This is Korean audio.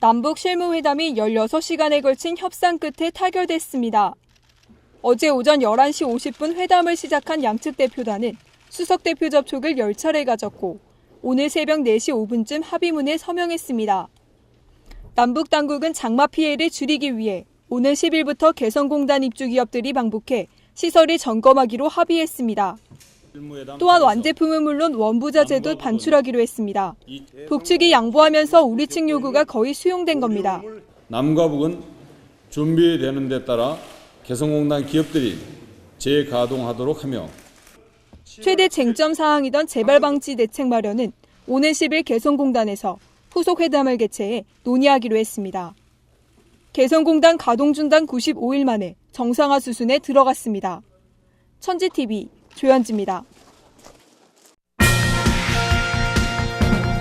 남북 실무회담이 16시간에 걸친 협상 끝에 타결됐습니다. 어제 오전 11시 50분 회담을 시작한 양측 대표단은 수석 대표 접촉을 10차례 가졌고 오늘 새벽 4시 5분쯤 합의문에 서명했습니다. 남북 당국은 장마 피해를 줄이기 위해 오늘 10일부터 개성공단 입주 기업들이 방북해 시설을 점검하기로 합의했습니다. 또한 완제품은 물론 원부자재도 반출하기로 했습니다. 북측이 양보하면서 우리 측 요구가 거의 수용된 겁니다. 남과 북은 준비되는 데 따라 개성공단 기업들이 재가동하도록 하며 최대 쟁점 사항이던 재발 방지 대책 마련은 오늘 10일 개성공단에서 후속 회담을 개최해 논의하기로 했습니다. 개성공단 가동 중단 95일 만에 정상화 수순에 들어갔습니다. 천지TV 조현지입니다.